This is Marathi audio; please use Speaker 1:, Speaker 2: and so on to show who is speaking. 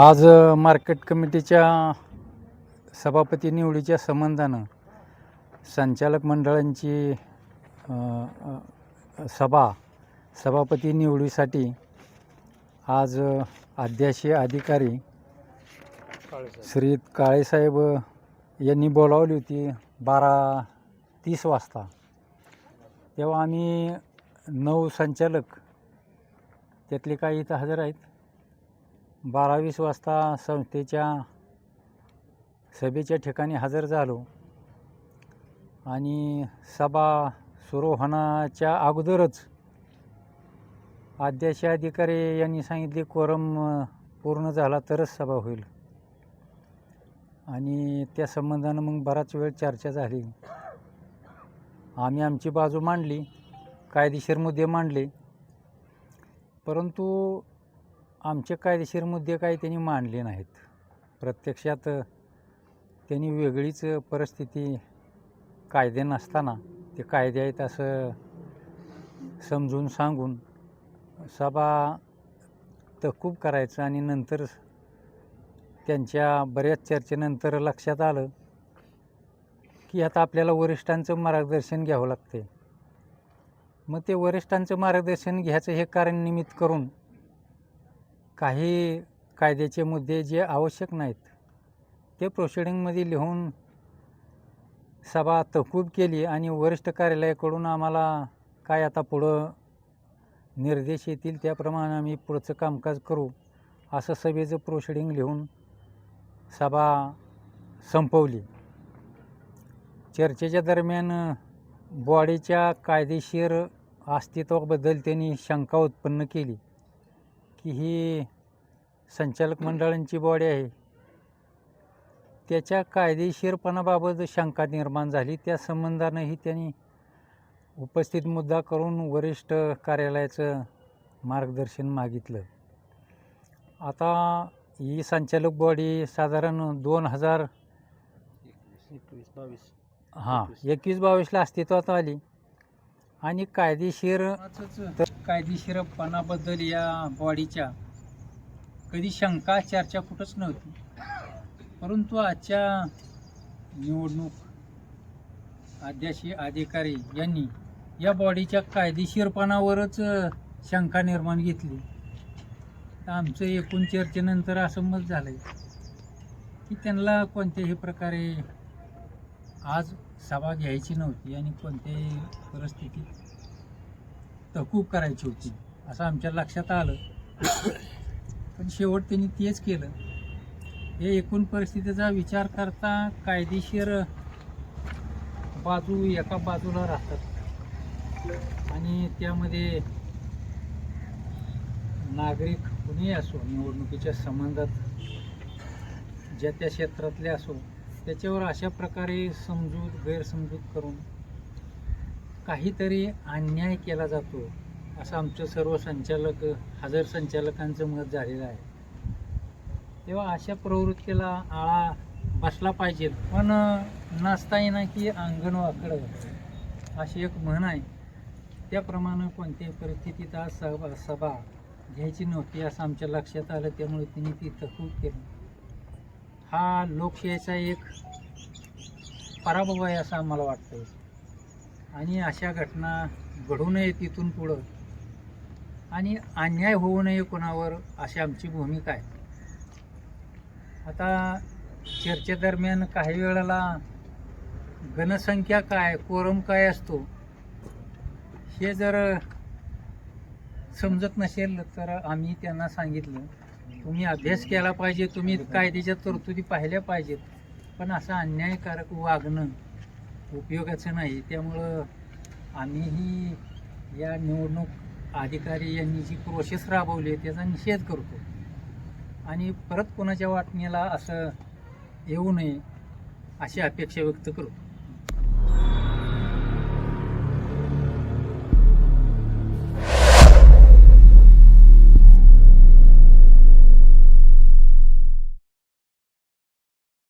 Speaker 1: आज मार्केट कमिटीच्या सभापती निवडीच्या संबंधानं संचालक मंडळांची सभा सभापती निवडीसाठी आज अ, अध्याशी अधिकारी श्री काळेसाहेब यांनी बोलावली होती बारा तीस वाजता. तेव्हा आम्ही नऊ संचालक त्यातले काही इथं हजर आहेत. बारावीस वाजता संस्थेच्या सभेच्या ठिकाणी हजर झालो. आणि सभा सुरू होण्याच्या अगोदरच अध्यक्षाधिकारी यांनी सांगितले कोरम पूर्ण झाला तरच सभा होईल. आणि त्या संबंधानं मग बराच वेळ चर्चा झाली. आम्ही आमची बाजू मांडली कायदेशीर मुद्दे मांडले. परंतु आमचे कायदेशीर मुद्दे काही त्यांनी मांडले नाहीत. प्रत्यक्षात त्यांनी वेगळीच परिस्थिती कायदे नसताना ते कायदे आहेत असं समजून सांगून सभा तहकूब करायचं आणि नंतर त्यांच्या बऱ्याच चर्चेनंतर लक्षात आलं की आता आपल्याला वरिष्ठांचं मार्गदर्शन घ्यावं लागते मग ते वरिष्ठांचं मार्गदर्शन घ्यायचं हे कारण निमित्त करून काही कायद्याचे मुद्दे जे आवश्यक नाहीत ते प्रोसिडिंगमध्ये लिहून सभा तहकूब केली आणि वरिष्ठ कार्यालयाकडून आम्हाला काय आता पुढं निर्देश येतील त्याप्रमाणे आम्ही पुढचं कामकाज करू असं सभेचं प्रोसिडिंग लिहून सभा संपवली. चर्चेच्या दरम्यान बॉडीच्या कायदेशीर अस्तित्वाबद्दल त्यांनी शंका उत्पन्न केली. की ही संचालक मंडळांची बॉडी आहे. त्याच्या कायदेशीरपणाबाबत शंका निर्माण झाली. त्या संबंधानंही त्यांनी उपस्थित मुद्दा करून वरिष्ठ कार्यालयाचं मार्गदर्शन मागितलं. आता ही संचालक बॉडी साधारण दोन हजार
Speaker 2: एकवीस बावीस.
Speaker 1: हां एकवीस बावीसला अस्तित्वात आली. आणि कायदेशीर कायदेशीरपणाबद्दल या बॉडीच्या कधी शंका चर्चा कुठंच नव्हती. परंतु आजच्या निवडणूक अध्याशी अधिकारी यांनी या बॉडीच्या कायदेशीरपणावरच शंका निर्माण घेतली. तर आमचं एकूण चर्चेनंतर असं मत झालं की त्यांना कोणत्याही प्रकारे आज सभा घ्यायची नव्हती आणि कोणत्याही परिस्थितीत तहकूब करायची होती असं आमच्या लक्षात आलं. पण शेवट त्यांनी तेच केलं. हे एकूण परिस्थितीचा विचार करता कायदेशीर बाजू एका बाजूला राहतात. आणि त्यामध्ये नागरिक कुणीही असो निवडणुकीच्या संबंधात ज्या त्या क्षेत्रातले असो त्याच्यावर अशा प्रकारे समजूत गैरसमजूत करून काहीतरी अन्याय केला जातो असं आमचं सर्व संचालक हजर संचालकांचं मत झालेलं आहे. तेव्हा अशा प्रवृत्तीला आळा बसला पाहिजे पण नसता येणार की अंगण वाकडं. अशी एक म्हण आहे. त्याप्रमाणे कोणत्याही परिस्थितीत आज सभा सभा घ्यायची नव्हती असं आमच्या लक्षात आलं त्यामुळे तिने ती तहकूब केली. हा लोकशाहीचा एक पराभव आहे असं आम्हाला वाटतं आणि अशा घटना घडू नये तिथून पुढं. आणि अन्याय होऊ नये कोणावर अशी आमची भूमिका आहे. आता चर्चेदरम्यान काही वेळेला घनसंख्या काय कोरम काय असतो हे जर समजत नसेल तर आम्ही त्यांना सांगितलं. तुम्ही अभ्यास केला पाहिजे तुम्ही कायद्याच्या तरतुदी पाहिल्या पाहिजेत. पण असं अन्यायकारक वागणं उपयोगाचं नाही. त्यामुळं आम्हीही या निवडणूक अधिकारी यांनी जी प्रोसेस राबवली आहे त्याचा निषेध करतो. आणि परत कोणाच्या वाटणीला असं येऊ नये अशी अपेक्षा व्यक्त करतो.